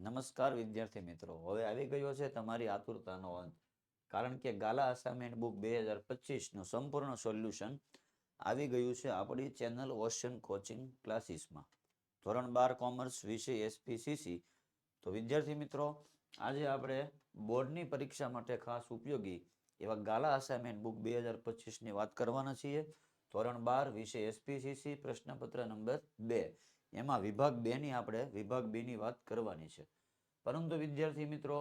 નમસ્કાર વિદ્યાર્થી મિત્રો. હવે આવી ગયો છે તમારી આતુરતાનો અંત. કારણ કે ગાલા અસાઇનમેન્ટ બુક બે હજાર પચીસનું સંપૂર્ણ સોલ્યુશન આવી ગયું છે આપણી ચેનલ ઓશન કોચિંગ ક્લાસીસમાં ધોરણ બાર કોમર્સ વિષય એસપીસીસી તો વિદ્યાર્થી મિત્રો, આજે આપણે બોર્ડની પરીક્ષા માટે ખાસ ઉપયોગી એવા ગાલા અસાઇનમેન્ટ બુક બે હજાર પચીસની વાત કરવાના છીએ. ધોરણ બાર વિષય એસપીસીસી પ્રશ્નપત્ર નંબર બે. એમાં વિભાગ બે ની આપણે, વિભાગ બેની વાત કરવાની છે. પરંતુ વિદ્યાર્થી મિત્રો,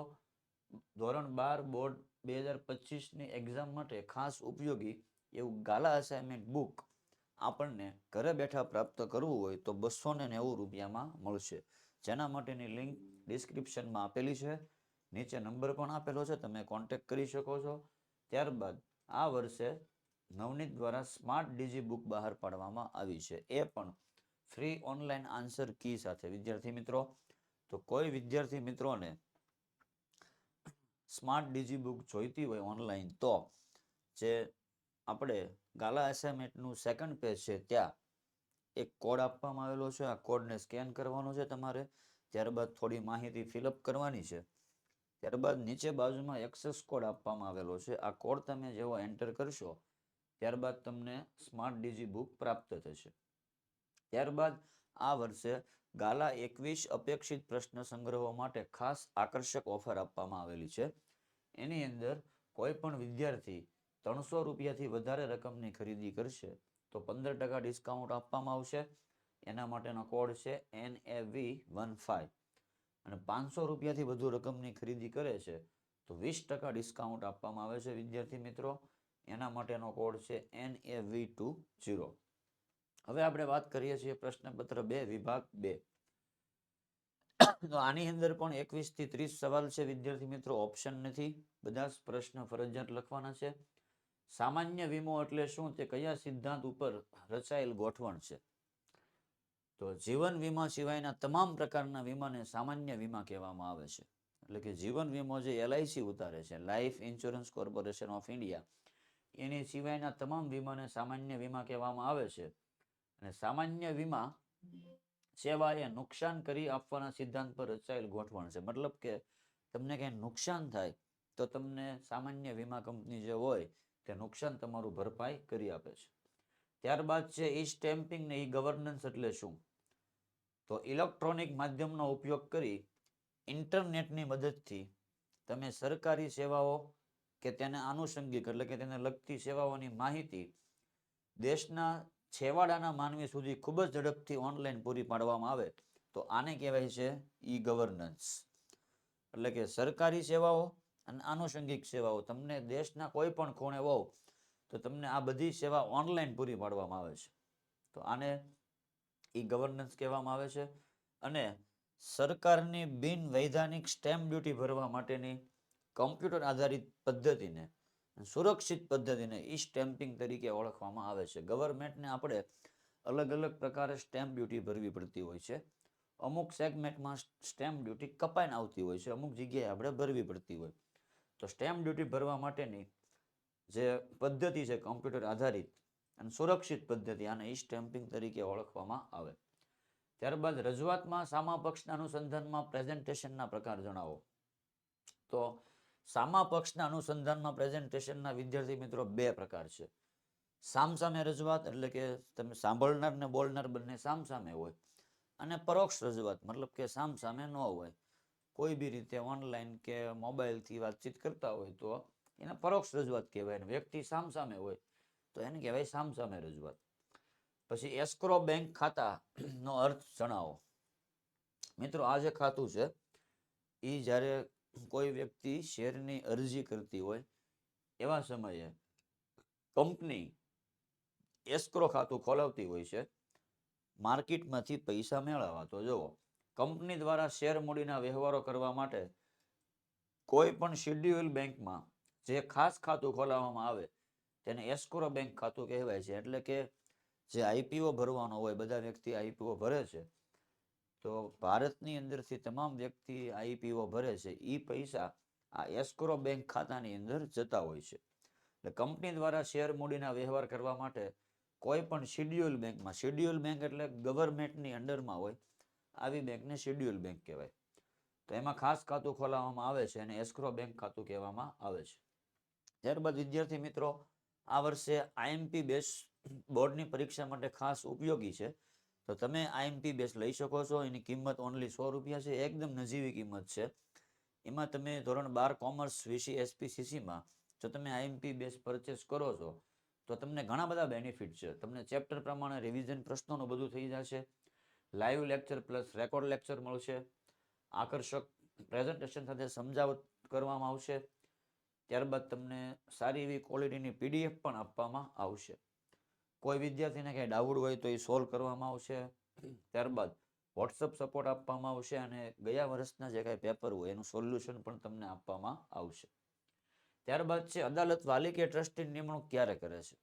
ધોરણ બાર બોર્ડ બે હજાર પચીસની એક્ઝામ માટે ખાસ ઉપયોગી એવું ગાલા અસાઇનમેન્ટ બુક આપણને ઘરે બેઠા પ્રાપ્ત કરવું હોય તો બસો ને નેવું રૂપિયામાં મળશે. જેના માટેની લિંક ડિસ્ક્રિપ્શનમાં આપેલી છે. નીચે નંબર પણ આપેલો છે, તમે કોન્ટેક કરી શકો છો. ત્યારબાદ આ વર્ષે નવનીત દ્વારા સ્માર્ટ ડીજી બુક બહાર પાડવામાં આવી છે. એ પણ ફ્રી ઓનલાઈન આન્સર કી સાથે. વિદ્યાર્થી મિત્રો, તો કોઈ વિદ્યાર્થી મિત્રોને સ્માર્ટ ડીજી બુક જોઈતી હોય ઓનલાઈન તો જે આપણે ગાલા એસાઇમેન્ટનું સેકન્ડ પેજ છે, ત્યાં એક કોડ આપવામાં આવેલો છે. આ કોડને સ્કેન કરવાનો છે તમારે. ત્યારબાદ થોડી માહિતી ફિલઅપ કરવાની છે. ત્યારબાદ નીચે બાજુમાં એક્સેસ કોડ આપવામાં આવેલો છે. આ કોડ તમે જેવો એન્ટર કરશો, ત્યારબાદ તમને સ્માર્ટ ડીજી બુક પ્રાપ્ત થશે. ત્યારબાદ આ વર્ષે ગાલા એકવીસ અપેક્ષિત પ્રશ્ન સંગ્રહો માટે ખાસ આકર્ષક ઓફર આપવામાં આવેલી છે. એની અંદર કોઈ પણ વિદ્યાર્થી ત્રણસો રૂપિયાથી વધારે રકમની ખરીદી કરશે તો પંદર ટકા ડિસ્કાઉન્ટ આપવામાં આવશે. એના માટેનો કોડ છે N A V one five અને પાંચસો રૂપિયાથી વધુ રકમની ખરીદી કરે છે તો વીસ ટકા ડિસ્કાઉન્ટ આપવામાં આવે છે વિદ્યાર્થી મિત્રો. એના માટેનો કોડ છે N A V two zero હવે આપણે વાત કરીએ છીએ પ્રશ્નપત્ર બે, વિભાગ બે. તો આની અંદર પણ એકવીસથી ત્રીસ સવાલ છે. વિદ્યાર્થી મિત્રો ઓપ્શન નથી. બધા જ પ્રશ્ન ફરજિયાત લખવાના છે. સામાન્ય વીમો એટલે શું? તે કયા સિદ્ધાંત ઉપર રચાયેલ ગોઠવણ છે? તો જીવન વીમા સિવાયના તમામ પ્રકારના વીમાને સામાન્ય વીમા કહેવામાં આવે છે. એટલે કે જીવન વીમો જે એલઆઈસી ઉતારે છે life insurance corporation of India એની સિવાયના તમામ વીમાને સામાન્ય વીમા કહેવામાં આવે છે. અને સામાન્ય વીમા સેવાએ નુકસાન કરી આપવાના સિદ્ધાંત પર રચાયેલ ગોઠવણ છે. મતલબ કે તમને ક્યાંય નુકસાન થાય તો તમને સામાન્ય વીમા કંપની જે હોય તે નુકસાન તમારું ભરપાઈ કરી આપે છે. ત્યારબાદ છે ઈ સ્ટેમ્પિંગ ને ઈ ગવર્નન્સ એટલે શું? તો ઇલેક્ટ્રોનિક માધ્યમનો ઉપયોગ કરી ઇન્ટરનેટની મદદથી તમે સરકારી સેવાઓ કે તેને આનુષંગિક એટલે કે તેને લગતી સેવાઓની માહિતી દેશના છેવાડાના માનવી સુધી ખૂબ જ ઝડપથી ઓનલાઈન પૂરી પાડવામાં આવે તો આને કહેવાય છે ઈ ગવર્નન્સ એટલે કે સરકારી સેવાઓ અને આનુષંગિક સેવાઓ. તમને દેશના કોઈ પણ ખૂણે હોવ તો તમને આ બધી સેવા ઓનલાઈન પૂરી પાડવામાં આવે છે. તો આને ઈ ગવર્નન્સ કહેવામાં આવે છે અને સરકારની બિન વૈધાનિક સ્ટેમ્પ ડ્યુટી ભરવા માટેની કમ્પ્યુટર આધારિત પદ્ધતિને સુરક્ષિત પદ્ધતિને ઈ સ્ટેમ્પિંગ તરીકે ઓળખવામાં આવે છે. ગવર્મેન્ટને આપણે અલગ અલગ પ્રકારે સ્ટેમ્પ ડ્યુટી ભરવી પડતી હોય છે. અમુક સેગમેન્ટમાં સ્ટેમ્પ ડ્યુટી કપાઈને આવતી હોય છે. અમુક જગ્યાએ આપણે ભરવી પડતી હોય. તો સ્ટેમ્પ ડ્યુટી ભરવા માટેની જે પદ્ધતિ છે કમ્પ્યુટર આધારિત અને સુરક્ષિત પદ્ધતિ, આને ઈ સ્ટેમ્પિંગ તરીકે ઓળખવામાં આવે. ત્યારબાદ રજૂઆતમાં સામા પક્ષના અનુસંધાનમાં પ્રેઝન્ટેશનના પ્રકાર જણાવો. તો સામા પક્ષના અનુસંધાનમાં પ્રેઝન્ટેશનના વિદ્યાર્થી મિત્રો બે પ્રકાર છે. સામસામે રજૂઆત એટલે કે તમે સાંભળનાર ને બોલનાર બંને સામસામે હોય અને પરોક્ષ રજૂઆત, મતલબ કે સામસામે ન હોય. કોઈ બી રીતે ઓનલાઈન કે મોબાઈલથી વાતચીત કરતા હોય તો એને પરોક્ષ રજૂઆત કહેવાય અને વ્યક્તિ સામસામે હોય તો એને કહેવાય સામસામે રજૂઆત. પછી એસ્ક્રો બેંક ખાતાનો અર્થ જણાવો. મિત્રો, આ જે ખાતું છે એ જ્યારે કોઈ વ્યક્તિ શેરની અરજી કરતી હોય એવા સમયે કંપની એસ્ક્રો ખાતું ખોલાવતી હોય છે, માર્કેટમાંથી પૈસા મેળવવા. તો જુઓ, કંપની દ્વારા શેર મૂડીના વ્યવહારો કરવા માટે કોઈ પણ શેડ્યુલ બેંકમાં જે ખાસ ખાતું ખોલાવવામાં આવે, તેને એસ્ક્રો બેંક ખાતું કહેવાય છે. એટલે કે જે આઈપીઓ ભરવાનો હોય, બધા વ્યક્તિ આઈપીઓ ભરે છે તો ભારતની અંદરથી તમામ વ્યક્તિ આઈપીઓ ભરે છે. એ પૈસા આ એસ્ક્રો બેંક ખાતાની અંદર જતા હોય છે. એટલે કંપની દ્વારા શેર મૂડીના વ્યવહાર કરવા માટે કોઈ પણ શેડ્યુલ બેંકમાં, શેડ્યુલ બેંક એટલે ગવર્મેન્ટની અંડરમાં હોય, આવી બેંકને શેડ્યુલ બેંક કહેવાય. તો એમાં ખાસ ખાતું ખોલાવવામાં આવે છે અને એસ્ક્રો બેંક ખાતું કહેવામાં આવે છે. ત્યારબાદ વિદ્યાર્થી મિત્રો, આ વર્ષે આઈએમપી બેસ બોર્ડની પરીક્ષા માટે ખાસ ઉપયોગી છે. તો તમે આઈએમપી બેસ લઈ શકો છો. એની કિંમત ઓનલી સો રૂપિયા છે. એકદમ નજીવી કિંમત છે. એમાં તમે ધોરણ બાર કોમર્સ, વીસી એસપી સીસીમાં જો તમે આઈએમપી બેસ પરચેસ કરો છો, તો તમને ઘણા બધા બેનિફિટ છે. તમને ચેપ્ટર પ્રમાણે રિવિઝન પ્રશ્નોનું બધું થઈ જશે. Live lecture plus record lecture મળશે. આકર્ષક પ્રેઝન્ટેશન સાથે સમજાવટ કરવામાં આવશે. ત્યારબાદ તમને સારી એવી ક્વોલિટીની પીડીએફ પણ આપવામાં આવશે. કોઈ વિદ્યાર્થીને કંઈ ડાઉટ હોય તો એ સોલ્વ કરવામાં આવશે. ત્યારબાદ વોટ્સઅપ સપોર્ટ આપવામાં આવશે અને ગયા વર્ષના જે કાંઈ પેપર હોય એનું સોલ્યુશન પણ તમને આપવામાં આવશે. ત્યારબાદ છે અદાલત વાલી કે ટ્રસ્ટીની નિમણૂક ક્યારે કરે છે?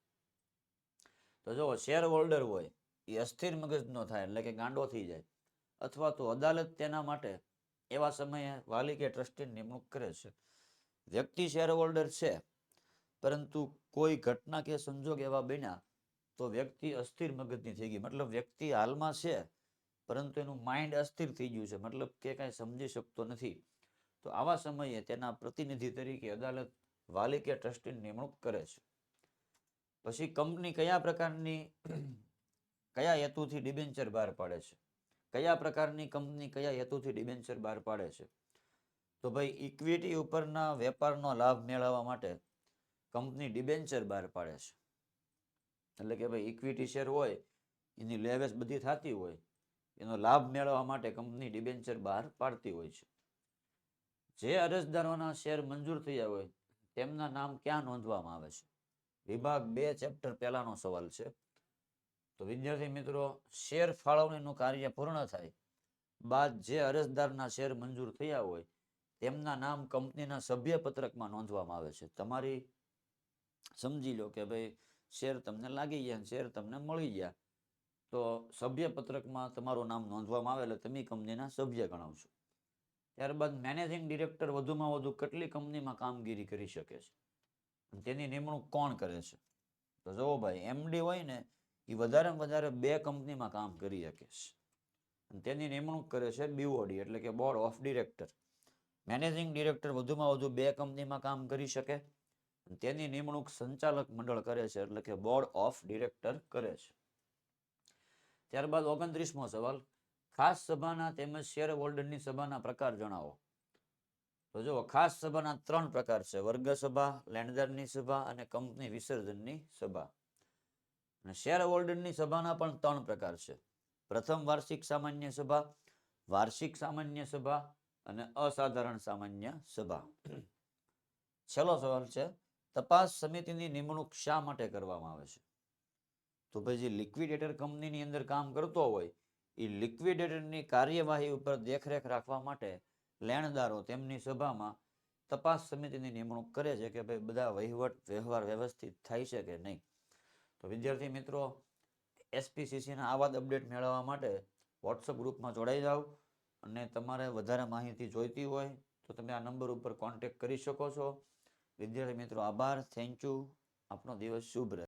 તો જો શેર હોલ્ડર હોય એ અસ્થિર મગજનો થાય એટલે કે ગાંડો થઈ જાય. અથવા તો અદાલત તેના માટે એવા સમયે વાલી કે ટ્રસ્ટીની નિમણૂક કરે છે. વ્યક્તિ શેર હોલ્ડર છે પરંતુ કોઈ ઘટના કે સંજોગ એવા બન્યા તો વ્યક્તિ અસ્થિર મગજની થઈ ગઈ. મતલબ વ્યક્તિ હાલમાં છે, પરંતુ એનું માઇન્ડ અસ્થિર થઈ ગયું છે. મતલબ કે કાંઈ સમજી શકતો નથી. તો આવા સમયે તેના પ્રતિનિધિ તરીકે અદાલત વાલી કે ટ્રસ્ટીની નિમણૂક કરે છે. પછી કંપની કયા પ્રકારની, કયા હેતુથી ડિબેન્ચર બહાર પાડે છે? કયા પ્રકારની કંપની કયા હેતુથી ડિબેન્ચર બહાર પાડે છે? તો ભાઈ ઇક્વિટી ઉપરના વેપારનો લાભ મેળવવા માટે કંપની ડિબેન્ચર બહાર પાડે છે. એટલે કે ભાઈ ઇક્વિટી શેર હોય, એની લેવેસ બધી થતી હોય, એનો લાભ મેળવવા માટે કંપની ડિબેન્ચર બહાર પાડતી હોય છે. જે અરજદારોના શેર મંજૂર થયા હોય, તેમના નામ ક્યાં નોંધવામાં આવે છે? વિભાગ બે ચેપ્ટર પહેલાનો સવાલ છે. તો વિદ્યાર્થી મિત્રો શેર ફાળવણીનું કાર્ય પૂર્ણ થાય બાદ જે અરજદારના શેર મંજૂર થયા હોય, તેમના નામ કંપનીના સભ્ય પત્રકમાં નોંધવામાં આવે છે. તમારી સમજી લો કે ભાઈ શેર તમને લાગી ગયા શેર તમને મળી ગયા. તો સભ્ય પત્રકમાં તમારું નામ નોંધવામાં આવે એટલે તમે કંપનીના સભ્ય ગણાવશો. ત્યારબાદ મેનેજિંગ ડિરેક્ટર વધુમાં વધુ કેટલી કંપનીમાં કામગીરી કરી શકે છે? તેની નિમણૂક કોણ કરે છે? તો જુઓ ભાઈ એમડી હોય ને, એ વધારેમાં વધારે બે કંપનીમાં કામ કરી શકે છે. તેની નિમણૂક કરે છે બીઓડી એટલે કે board of director managing director વધુમાં વધુ બે કંપનીમાં કામ કરી શકે? તેની નિમણૂક સંચાલક મંડળ કરે છે એટલે કે બોર્ડ ઓફ ડિરેક્ટર કરે છે. ત્યારબાદ ઓગણત્રીસમો સવાલ, ખાસ સભાના તેમજ શેર હોલ્ડરની સભાના પ્રકાર જણાવો. તો જુઓ, ખાસ સભાના ત્રણ પ્રકાર છે વર્ગ સભા સભા અને કંપની વિસર્જનની સભા. અને શેર હોલ્ડરની સભાના પણ ત્રણ પ્રકાર છે. પ્રથમ વાર્ષિક સામાન્ય સભા, વાર્ષિક સામાન્ય સભા અને અસાધારણ સામાન્ય સભા. છેલ્લો સવાલ છે તપાસ સમિતિની નિમણૂક શા માટે કરવામાં આવે છે? તો ભાઈ જે લિક્વિડેટર કંપનીની અંદર કામ કરતો હોય, એ લિક્વિડેટરની કાર્યવાહી ઉપર દેખરેખ રાખવા માટે લેણદારો તેમની સભામાં તપાસ સમિતિની નિમણૂક કરે છે કે ભાઈ બધા વહીવટ, વ્યવહાર વ્યવસ્થિત થાય છે કે નહીં? તો વિદ્યાર્થી મિત્રો, એસપીસીસીના આવા અપડેટ મેળવવા માટે વોટ્સઅપ ગ્રુપમાં જોડાઈ જાઓ અને તમારે વધારે માહિતી જોઈતી હોય તો તમે આ નંબર ઉપર કોન્ટેક્ટ કરી શકો છો. વિદ્યાર્થી મિત્રો આભાર. થેન્ક યુ આપનો દિવસ શુભ રહે.